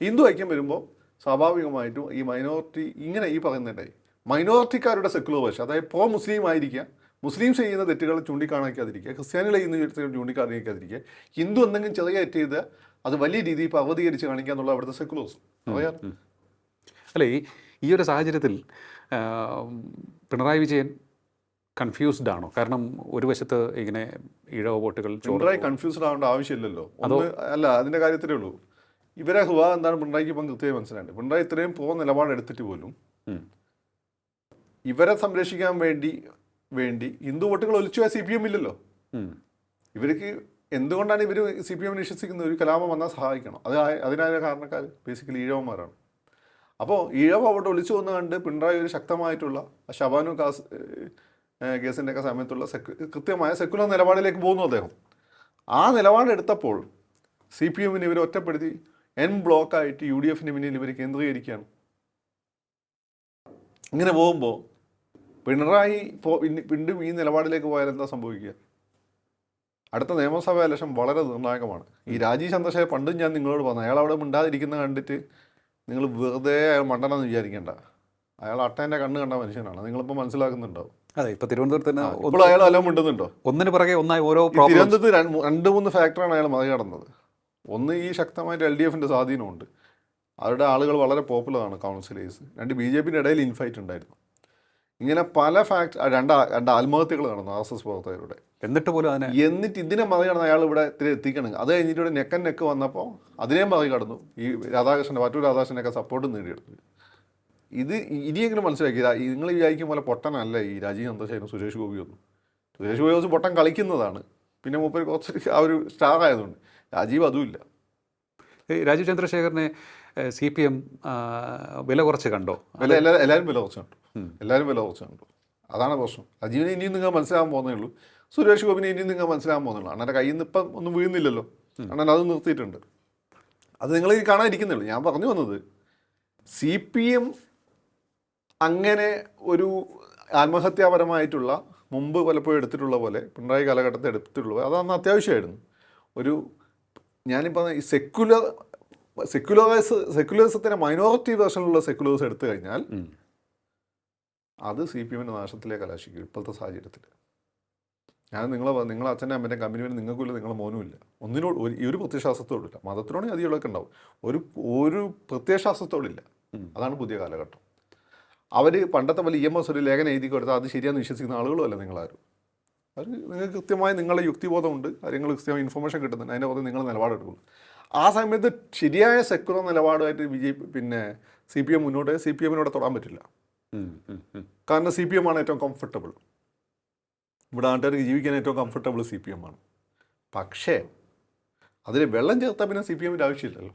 ഹിന്ദു ഐക്യം വരുമ്പോൾ സ്വാഭാവികമായിട്ടും ഈ മൈനോറിറ്റി ഇങ്ങനെ ഈ പറയുന്നുണ്ടായി മൈനോറിറ്റിക്കാരുടെ സെക്കുലർ വേഷം അതായത് പ്രോ മുസ്ലിം ആയിരിക്കുക മുസ്ലിം ചെയ്യുന്ന തെറ്റുകൾ ചൂണ്ടിക്കാണിക്കാതിരിക്കുക ക്രിസ്ത്യാനികൾ ചെയ്യുന്ന തെറ്റുകൾ ചൂണ്ടിക്കാണിക്കാതിരിക്കുക ഹിന്ദു എന്തെങ്കിലും ചെറിയ തെറ്റ് ചെയ്ത് അത് വലിയ രീതിയിൽ പർവതീകരിച്ച് കാണിക്കുക എന്നുള്ള അവിടുത്തെ സെക്കുലേഴ്സ് അറിയാം അല്ല ഈ ഈ ഒരു സാഹചര്യത്തിൽ പിണറായി വിജയൻ കൺഫ്യൂസ്ഡ് ആണോ? കാരണം ഒരു വശത്ത് ഇങ്ങനെ ഈഴവ വോട്ടുകൾ പിണറായി കൺഫ്യൂസ്ഡ് ആവേണ്ട ആവശ്യമില്ലല്ലോ. അല്ല അതിന്റെ കാര്യത്തിലേ ഉള്ളൂ. ഇവരെ ഹുവ എന്താണ് പിണറായിക്ക് ഇപ്പം കൃത്യമായി മനസ്സിലായത്. പിണറായി ഇത്രയും പോ നിലപാടെടുത്തിട്ട് പോലും ഇവരെ സംരക്ഷിക്കാൻ വേണ്ടി വേണ്ടി ഹിന്ദു വോട്ടുകൾ ഒലിച്ചു പോയ സി പി എം ഇല്ലല്ലോ. ഇവർക്ക് എന്തുകൊണ്ടാണ് ഇവർ സി പി എമ്മിനെ വിശ്വസിക്കുന്നത്? ഒരു കലാപം വന്നാൽ സഹായിക്കണം. അത് അതിനായ കാരണക്കാർ ബേസിക്കലി ഈഴവന്മാരാണ്. അപ്പോൾ ഈഴവ അവിടെ ഒളിച്ചു വന്നു കണ്ട് പിണറായി ഒരു ശക്തമായിട്ടുള്ള ഷബാനു കാസ് കേസിന്റെ ഒക്കെ സമയത്തുള്ള സെക്കു കൃത്യമായ സെക്കുലർ നിലപാടിലേക്ക് പോകുന്നു അദ്ദേഹം. ആ നിലപാടെടുത്തപ്പോൾ സി പി എമ്മിന് ഇവരെ ഒറ്റപ്പെടുത്തി എൻ ബ്ലോക്കായിട്ട് യു ഡി എഫിന് മുന്നിൽ ഇവർ കേന്ദ്രീകരിക്കുകയാണ്. ഇങ്ങനെ പോകുമ്പോൾ പിണറായി വീണ്ടും ഈ നിലപാടിലേക്ക് പോയാൽ എന്താ സംഭവിക്കുക? അടുത്ത നിയമസഭാ ഇലക്ഷൻ വളരെ നിർണായകമാണ്. ഈ രാജീവ് ചന്ദ്രശേഖർ പണ്ടും ഞാൻ നിങ്ങളോട് പറഞ്ഞു അയാൾ അവിടെ മിണ്ടാതിരിക്കുന്ന കണ്ടിട്ട് നിങ്ങൾ വെറുതെ അയാൾ മണ്ടണമെന്ന് വിചാരിക്കേണ്ട. അയാൾ അട്ടേന്റെ കണ്ണ് കണ്ട മനുഷ്യനാണ്. നിങ്ങളിപ്പോൾ മനസ്സിലാക്കുന്നുണ്ടാവും. അതെ ഇപ്പൊ തിരുവനന്തപുരത്ത് തന്നെ ഇപ്പോൾ അയാൾ എല്ലാം മിണ്ടുന്നുണ്ടോ? ഒന്നിന് പുറകെ ഒന്നായി ഓരോ തിരുവനന്തപുരത്ത് രണ്ട് രണ്ട് മൂന്ന് ഫാക്ടറാണ് അയാൾ മറികടന്നത്. ഒന്ന് ഈ ശക്തമായിട്ട് എൽ ഡി എഫിന്റെ സ്വാധീനമുണ്ട്. അവരുടെ ആളുകൾ വളരെ പോപ്പുലറാണ് കൗൺസിലേഴ്സ് രണ്ട് ബി ജെ പിന്റെ ഇടയിൽ ഇൻഫൈറ്റ് ഉണ്ടായിരുന്നു. ഇങ്ങനെ പല ഫാക്ട് രണ്ട് രണ്ട് ആത്മഹത്യകൾ നടന്നു ആർ എസ് എസ് പ്രവർത്തകരുടെ. എന്നിട്ട് പോലും അതിനെ എന്നിട്ട് ഇതിനെ മറികടന്ന് അയാൾ ഇവിടെ ഇത്തിരി എത്തിക്കണം. അത് കഴിഞ്ഞിട്ട് ഇവിടെ നെക്കൻ നെക്ക് വന്നപ്പോൾ അതിനെ മറികടന്നു. ഈ രാധാകൃഷ്ണൻ മറ്റൊരു രാധാകൃഷ്ണനൊക്കെ സപ്പോർട്ട് നേടിയെടുത്തു. ഇത് ഇനിയെങ്കിലും മനസ്സിലാക്കി. നിങ്ങൾ വിചാരിക്കും പോലെ പൊട്ടനല്ല ഈ രാജീവ് ചന്ദ്രശേഖരൻ സുരേഷ് ഗോപിയൊന്നും. സുരേഷ് ഗോപി പൊട്ടൻ കളിക്കുന്നതാണ്. പിന്നെ മൂപ്പർ കുറച്ച് ആ ഒരു സ്റ്റാർ ആയതുകൊണ്ട്. രാജീവ് അതുമില്ല രാജീവ് ചന്ദ്രശേഖരനെ സി പി എം വില കുറച്ച് കണ്ടോ? വില എല്ലാ എല്ലാവരും വില കുറച്ച് കണ്ടു. എല്ലാവരും വില കുറച്ച് കണ്ടു. അതാണ് പ്രശ്നം. രാജീവിനെ ഇനിയും നിങ്ങൾ മനസ്സിലാകാൻ പോകുന്നേ ഉള്ളൂ. സുരേഷ് ഗോപിനെ ഇനിയും നിങ്ങൾ മനസ്സിലാകാൻ പോകുന്നുള്ളൂ അണ്ണന്റെ കയ്യിൽ നിന്ന് ഇപ്പം ഒന്നും വീഴുന്നില്ലല്ലോ. അണ്ണൻ അത് നിർത്തിയിട്ടുണ്ട്. അത് നിങ്ങൾ കാണാതിരിക്കുന്നേ ഉള്ളൂ. ഞാൻ പറഞ്ഞു വന്നത് സി പി എം അങ്ങനെ ഒരു ആത്മഹത്യാപരമായിട്ടുള്ള മുമ്പ് പലപ്പോഴും എടുത്തിട്ടുള്ള പോലെ പിണറായി കാലഘട്ടത്തിൽ എടുത്തിട്ടുള്ള പോലെ അത് അന്ന് അത്യാവശ്യമായിരുന്നു. ഒരു ഞാനിപ്പോൾ ഈ സെക്യുലർ സെക്യുലറൈസ് സെക്യുലറിസത്തിന്റെ മൈനോറിറ്റി വേർഷനിലുള്ള സെക്യുലേഴ്സ് എടുത്തു കഴിഞ്ഞാൽ അത് സി പി എമ്മിന്റെ നാശത്തിലേക്ക് കലാശിക്കും ഇപ്പോഴത്തെ സാഹചര്യത്തിൽ. ഞാൻ നിങ്ങളെ നിങ്ങൾ നിങ്ങളെ അച്ഛന്റെ അമ്മന്റെ കമ്പനി നിങ്ങൾക്കില്ല നിങ്ങളെ ഇല്ല. ഒന്നിനോട് ഒരു ഈ ഒരു പ്രത്യയശാസ്ത്രത്തോടില്ല മതത്തിനോടും അതികളൊക്കെ ഉണ്ടാവും ഒരു ഒരു പ്രത്യയശാസ്ത്രത്തോടില്ല. അതാണ് പുതിയ കാലഘട്ടം. അവർ പണ്ടത്തെ പോലെ ഇ എം എസ് ഒരു ലേഖനം എഴുതി കൊടുത്താൽ അത് ശരിയാന്ന് വിശ്വസിക്കുന്ന ആളുകളും അല്ല നിങ്ങളാരും. അവർ നിങ്ങൾക്ക് കൃത്യമായി നിങ്ങളുടെ യുക്തിബോധമുണ്ട്. കാര്യങ്ങൾ കൃത്യമായി ഇൻഫർമേഷൻ കിട്ടുന്നുണ്ട്. അതിന്റെ പുറത്ത് നിങ്ങൾ നിലപാടെടുക്കുള്ളൂ ആ സമയത്ത് ശരിയായ സെക്കുലർ നിലപാടുമായിട്ട് ബി ജെ പിന്നെ സി പി എം മുന്നോട്ട് സി പി എമ്മിനോട് തൊടാൻ പറ്റില്ല. കാരണം സി പി എം ആണ് ഏറ്റവും കംഫർട്ടബിൾ ഇവിടെ നാട്ടുകാർക്ക് ജീവിക്കാൻ ഏറ്റവും കംഫർട്ടബിൾ സി പി എം ആണ്. പക്ഷേ അതിൽ വെള്ളം ചേർത്താൽ പിന്നെ സി പി എമ്മിന്റെ ആവശ്യമില്ലല്ലോ.